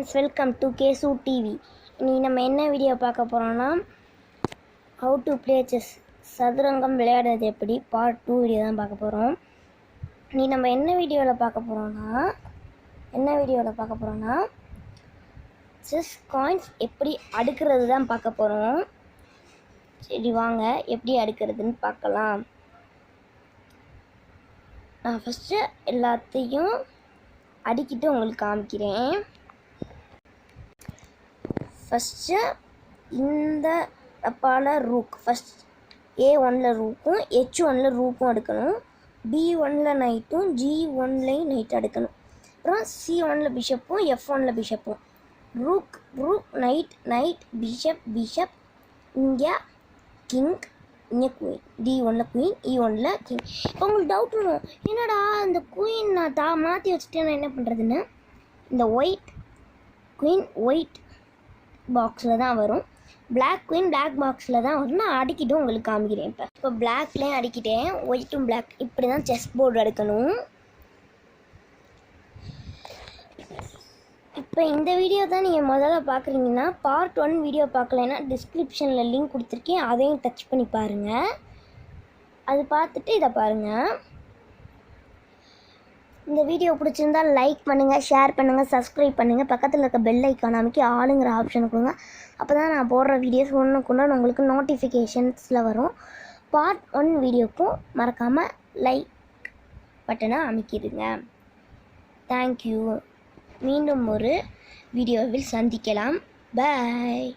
Friends welcome to Kesu TV இன்னைக்கு நம்ம என்ன வீடியோ பார்க்க போகிறோம்னா ஹவு டு ப்ளே செஸ் சதுரங்கம் விளையாடுறது எப்படி? பார்ட் டூ வீடியோ தான் பார்க்க போகிறோம் நீ நம்ம என்ன வீடியோவில் பார்க்க போகிறோம்னா என்ன வீடியோவில் பார்க்க போகிறோம்னா செஸ் காயின்ஸ் எப்படி அடுக்கிறது தான் பார்க்க போகிறோம் சரி வாங்க எப்படி அடுக்கிறதுன்னு பார்க்கலாம். நான் ஃபஸ்ட்டு எல்லாத்தையும் அடிக்கிட்டு உங்களுக்கு காமிக்கிறேன். ஃபஸ்ட்டு இந்த டப்பாவில் ரூக் ஃபஸ்ட் ஏ ஒனில் ரூக்கும் ஹெச் ஒனில் ரூக்கும் எடுக்கணும். பி ஒனில் நைட்டும் ஜி ஒன்லையும் நைட் எடுக்கணும். அப்புறம் சி ஒனில் பிஷப்பும் எஃப் ஒனில் பிஷப்பும் rook rook knight knight bishop bishop இங்கே கிங் இங்கே குயின் டி ஒன்ல குயின் இ ஒன்ல கிங் இப்போ உங்களுக்கு டவுட் வரும். என்னடா இந்த குயின் நான் தா மாற்றி வச்சுட்டேன் நான் என்ன பண்ணுறதுன்னு இந்த ஒயிட் குயின் ஒயிட் பாக்ஸில் தான் வரும். பிளாக் குயின் பிளாக் பாக்ஸில் தான் வரும். நான் அடிக்கிட்டு உங்களுக்கு காமிக்கிறேன் இப்போ. இப்போ பிளாக்லேயும் அடிக்கிட்டேன். ஒயிட்டும் பிளாக் இப்படி தான் செஸ் போர்டு அடுக்கணும் இப்போ இந்த வீடியோ தான் நீங்கள் முதல்ல பார்க்குறீங்கன்னா பார்ட் ஒன் வீடியோ பார்க்கலைன்னா டிஸ்கிரிப்ஷனில் லிங்க் கொடுத்துருக்கேன். அதையும் டச் பண்ணி பாருங்கள் அது பார்த்துட்டு இதை பாருங்கள் இந்த வீடியோ பிடிச்சிருந்தா லைக் பண்ணுங்கள் ஷேர் பண்ணுங்கள் சப்ஸ்கிரைப் பண்ணுங்கள் பக்கத்தில் இருக்க பெல் ஐக்கான் அமைக்கி ஆளுங்கிற ஆப்ஷன் கொடுங்க. அப்போ தான் நான் போடுற வீடியோஸ் ஒன்றுக்கு ஒன்று உங்களுக்கு நோட்டிஃபிகேஷன்ஸில் வரும். பார்ட் ஒன் வீடியோக்கும் மறக்காமல் லைக் பட்டனை அமைக்கிடுங்க. தேங்க்யூ மீண்டும் ஒரு வீடியோவில் சந்திக்கலாம். பாய்